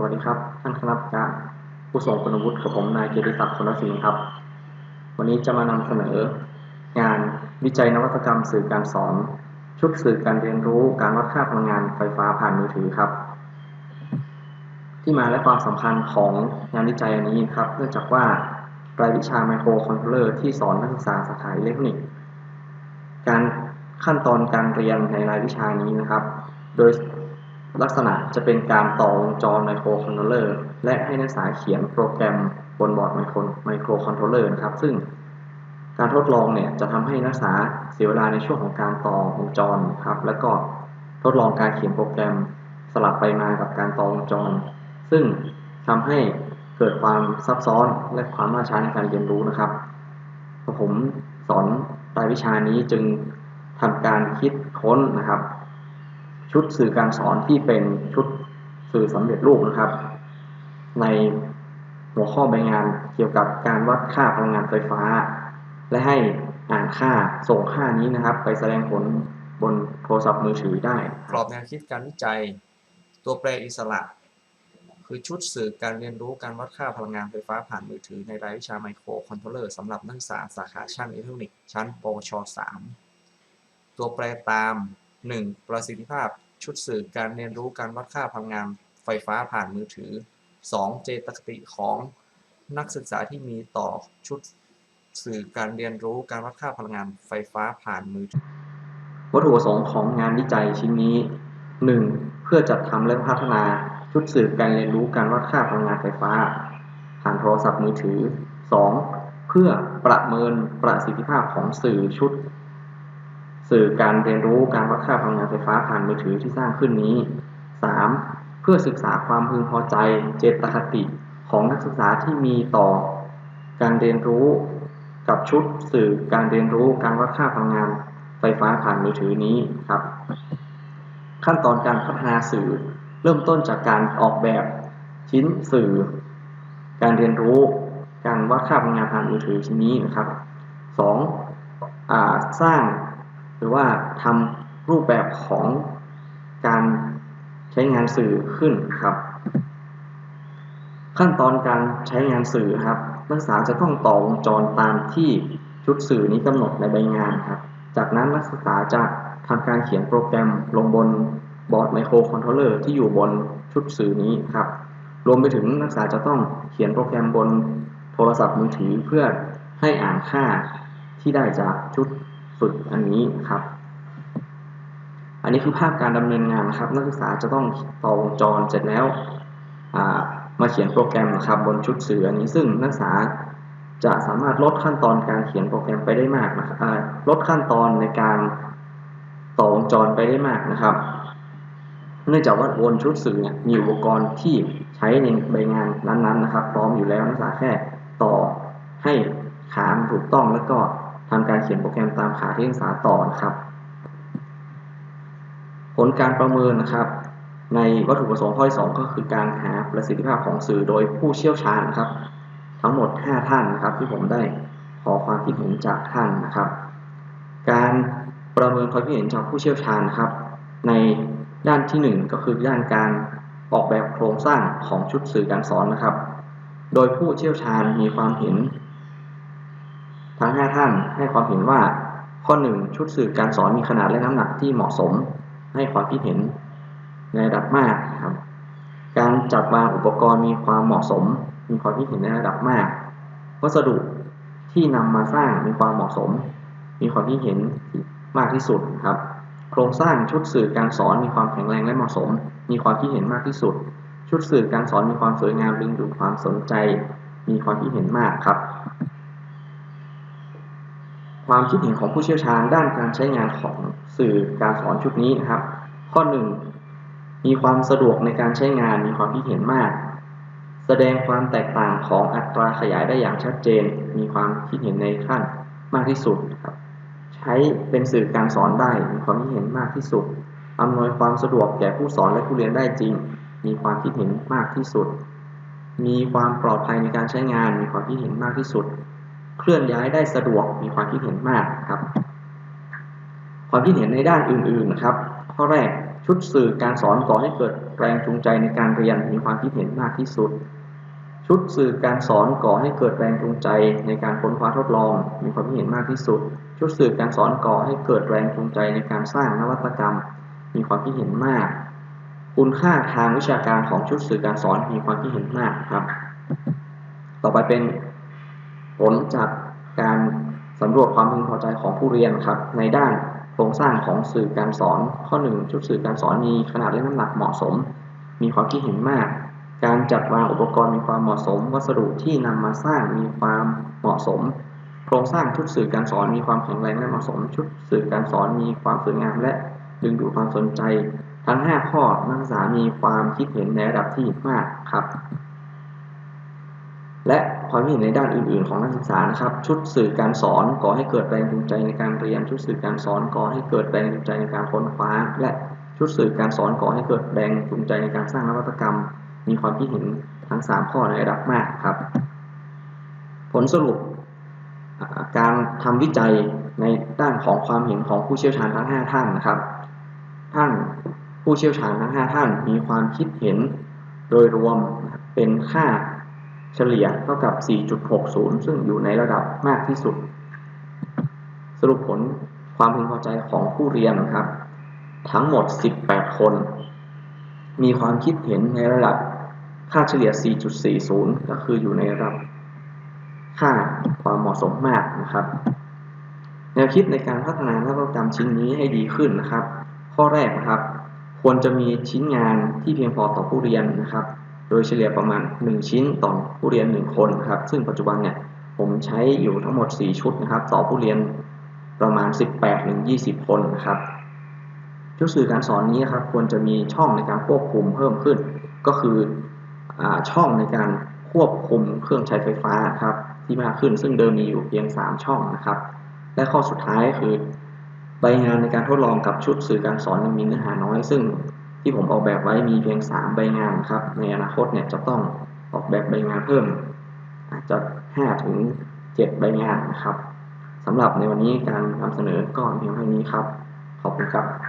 สวัสดีครับ ท่านคณะกรรมการผู้ทรงคุณวุฒิกับผมนายเกียรติศักดิ์คุณศิลป์ครับ วันนี้จะมานำเสนอ งานวิจัยนวัตกรรมสื่อการสอน ชุดสื่อการเรียนรู้การวัดค่าพลังงานไฟฟ้าผ่านมือถือครับ ที่มาและความสำคัญของงานวิจัยอันนี้ครับ เนื่องจากว่ารายวิชาไมโครคอนโทรลเลอร์ที่สอนนักศึกษาสาขาอิเล็กทรอนิกส์การขั้นตอนการเรียนในรายวิชานี้นะครับ โดย ลักษณะจะเป็นการต่อวงจรไมโครคอนโทรลเลอร์และให้นักศึกษาเขียนโปรแกรมบนบอร์ดไมโครไมโครคอนโทรลเลอร์นะครับ ซึ่งการทดลองเนี่ยจะทำให้นักศึกษาเสียเวลาในช่วงของการต่อวงจรครับ แล้วก็ทดลองการเขียนโปรแกรมสลับไปมากับการต่อวงจร ซึ่งทำให้เกิดความซับซ้อนและความล่าช้าในการเรียนรู้นะครับผมสอนรายวิชานี้จึงทำการคิดค้นนะครับ ชุดสื่อการสอนที่เป็นชุดสื่อสำเร็จรูปนะครับ ในหัวข้อใบงานเกี่ยวกับการวัดค่าพลังงานไฟฟ้า และให้อ่านค่าส่งค่านี้นะครับ ไปแสดงผลบนโทรศัพท์มือถือได้ กรอบแนวคิดการวิจัย ตัวแปรอิสระ คือชุดสื่อการเรียนรู้การวัดค่าพลังงานไฟฟ้าผ่านมือถือในรายวิชาไมโครคอนโทรลเลอร์สำหรับนักศึกษาสาขาช่างอิเล็กทรอนิกส์ชั้นปวช 3 ตัวแปรตาม 1. ประสิทธิภาพชุดสื่อการเรียนรู้การวัดค่าพลังงานไฟฟ้าผ่านมือถือ 2. เจตคติของนักศึกษาที่มีต่อชุดสื่อการเรียนรู้การวัดค่าพลังงานไฟฟ้าผ่านมือถือ วัตถุประสงค์ของงานวิจัยชิ้นนี้ 1. เพื่อจัดทำและพัฒนาชุดสื่อการเรียนรู้การวัดค่าพลังงานไฟฟ้า ผ่านโทรศัพท์มือถือ 2. เพื่อประเมินประสิทธิภาพของสื่อชุด สื่อการเรียนรู้การวัดค่าพลังงานไฟฟ้าผ่านมือถือที่สร้างขึ้นนี้ 3. เพื่อศึกษาความพึงพอใจเจตคติของนักศึกษาที่มีต่อ การเรียนรู้กับชุดสื่อการเรียนรู้การวัดค่าพลังงานไฟฟ้าผ่านมือถือนี้ครับ ขั้นตอนการพัฒนาสื่อเริ่มต้นจากการออกแบบชิ้นสื่อ การเรียนรู้ การวัดค่าพลังงานผ่านมือถือชิ้นนี้นะครับ 2. อ่าสร้าง หรือว่าทำรูปแบบของการใช้งานสื่อขึ้นครับ ขั้นตอนการใช้งานสื่อครับนักศึกษาจะต้องต่อวงจรตามที่ชุดสื่อนี้กำหนดในใบงานครับ จากนั้นนักศึกษาจะทำการเขียนโปรแกรมลงบนบอร์ดไมโครคอนโทรลเลอร์ที่อยู่บนชุดสื่อนี้ครับ รวมไปถึงนักศึกษาจะต้องเขียนโปรแกรมบนโทรศัพท์มือถือเพื่อให้อ่านค่าที่ได้จากชุด ฝึกอันนี้ครับ อันนี้คือภาพการดำเนินงานนะครับ นักศึกษาจะต้องต่อวงจรเสร็จแล้วมาเขียนโปรแกรมนะครับ บนชุดสื่ออันนี้ซึ่งนักศึกษาจะสามารถลดขั้นตอนการเขียนโปรแกรมไปได้มากนะครับลดขั้นตอนในการต่อวงจรไปได้มากนะครับ เนื่องจากว่าบนชุดสื่อเนี่ยมีอุปกรณ์ที่ใช้ในใบงานนั้นๆนะครับ พร้อมอยู่แล้วนักศึกษาแค่ต่อให้ขาถูกต้องแล้วก็ ทำการเขียนโปรแกรมตามขาที่ศึกษาต่อนะครับ ผลการประเมินนะครับ ในวัตถุประสงค์ข้อที่2ก็คือการหาประสิทธิภาพของสื่อโดยผู้เชี่ยวชาญนะครับ ทั้งหมด 5 ท่านนะครับ ที่ผมได้ขอความคิดเห็นจากท่านนะครับ การประเมินความคิดเห็นจากผู้เชี่ยวชาญนะครับ ในด้านที่ 1 ก็คือด้านการออกแบบโครงสร้างของชุดสื่อการสอนนะครับ โดยผู้เชี่ยวชาญมีความเห็น ทั้ง 5 ท่านให้ความเห็นว่า ข้อ 1 ชุดสื่อการสอนมีขนาดและน้ำหนักที่เหมาะสม ให้ความคิดเห็นในระดับมากครับ การจัดวางอุปกรณ์มีความเหมาะสม มีความคิดเห็นในระดับมาก วัสดุที่นำมาสร้างมีความเหมาะสม มีความคิดเห็นมากที่สุดครับ โครงสร้างชุดสื่อการสอนมีความแข็งแรงและเหมาะสม มีความคิดเห็นมากที่สุด ชุดสื่อการสอนมีความสวยงามดึงดูดความสนใจ มีความคิดเห็นมากครับ ความคิดเห็นของผู้เชี่ยวชาญด้านการใช้งานของสื่อการสอนชุดนี้นะครับ ข้อ 1 มีความสะดวกในการใช้งานมีความคิดเห็นมาก แสดงความแตกต่างของอัตราขยายได้อย่างชัดเจน มีความคิดเห็นในขั้นมากที่สุดครับใช้เป็นสื่อการสอนได้มีความคิดเห็นมากที่สุดอำนวยความสะดวกแก่ผู้สอนและผู้เรียนได้จริง มีความคิดเห็นมากที่สุด มีความปลอดภัยในการใช้งาน มีความคิดเห็นมากที่สุด เคลื่อนย้ายได้สะดวกมีความคิดเห็นมากครับ ความคิดเห็นในด้านอื่นๆนะครับ ข้อแรกชุดสื่อการสอนก่อให้เกิดแรงจูงใจในการเรียนมีความคิดเห็นมากที่สุด ชุดสื่อการสอนก่อให้เกิดแรงจูงใจในการค้นคว้าทดลอง มีความคิดเห็นมากที่สุด ชุดสื่อการสอนก่อให้เกิดแรงจูงใจในการสร้างนวัตกรรม มีความคิดเห็นมาก คุณค่าทางวิชาการของชุดสื่อการสอนมีความคิดเห็นมากครับ ต่อไปเป็น ผลจากการสำรวจความพึงพอใจของผู้เรียนครับในด้านโครงสร้างของสื่อการสอน ข้อ 1 ชุดสื่อการสอนมีขนาดและน้ำหนักเหมาะสม มีความคิดเห็นมาก การจัดวางอุปกรณ์มีความเหมาะสม วัสดุที่นำมาสร้างมีความเหมาะสม โครงสร้างชุดสื่อการสอนมีความแข็งแรงและเหมาะสม ชุดสื่อการสอนมีความสวยงามและดึงดูดความสนใจ ทั้ง 5 ข้อนักศึกษามีความคิดเห็นในระดับที่มากครับ และความเห็นในด้านอื่น ๆ ของนักศึกษานะครับ ชุดสื่อการสอนก่อให้เกิดแรงจูงใจในการเรียน ชุดสื่อการสอนก่อให้เกิดแรงจูงใจในการค้นคว้า และชุดสื่อการสอนก่อให้เกิดแรงจูงใจในการสร้างนวัตกรรม มีความคิดเห็นทั้ง 3 ข้อในระดับมากครับ ผลสรุปการทำวิจัยในด้านของความเห็นของผู้เชี่ยวชาญทั้ง 5 ท่านนะครับ ท่านผู้เชี่ยวชาญทั้ง 5 ท่านมีความคิดเห็นโดยรวมเป็นค่า เฉลี่ยเท่ากับ 4.60 ซึ่งอยู่ในระดับมากที่สุด สรุปผลความพึงพอใจของผู้เรียนนะครับ ทั้งหมด 18 คน มีความคิดเห็นในระดับค่าเฉลี่ย 4.40 ก็คืออยู่ในระดับค่าความเหมาะสมมากนะครับ แนวคิดในการพัฒนานวัตกรรมชิ้นนี้ให้ดีขึ้นนะครับ ข้อแรกนะครับ ควรจะมีชิ้นงานที่เพียงพอต่อผู้เรียนนะครับ โดยเฉลี่ยประมาณ 1 ชิ้นต่อผู้เรียน 1 คนครับ ซึ่งปัจจุบันเนี่ยผมใช้อยู่ทั้งหมด 4 ชุดนะครับ ต่อผู้เรียนประมาณ 18-20 คนนะครับชุดสื่อการสอนนี้นครับควรจะมีช่องในการควบคุมเพิ่มขึ้น ก็คืออช่องในการควบคุมเครื่องใช้ไฟฟ้าครับที่มากขึ้น ซึ่งเดิมมีอยู่เพียง 3 ช่องนะครับ และข้อสุดท้ายคือใบงานในการทดลองกับชุดสื่อการสอนมีเนื้อหาน้อย ซึ่ง ที่ผมออกแบบไว้มีเพียง 3 ใบงานครับ ในอนาคตเนี่ยจะต้องออกแบบใบงานเพิ่ม อาจจะ5ถึง7ใบงานนะครับสำหรับในวันนี้การนำเสนอก็เพียงเท่านี้ครับ ขอบคุณครับ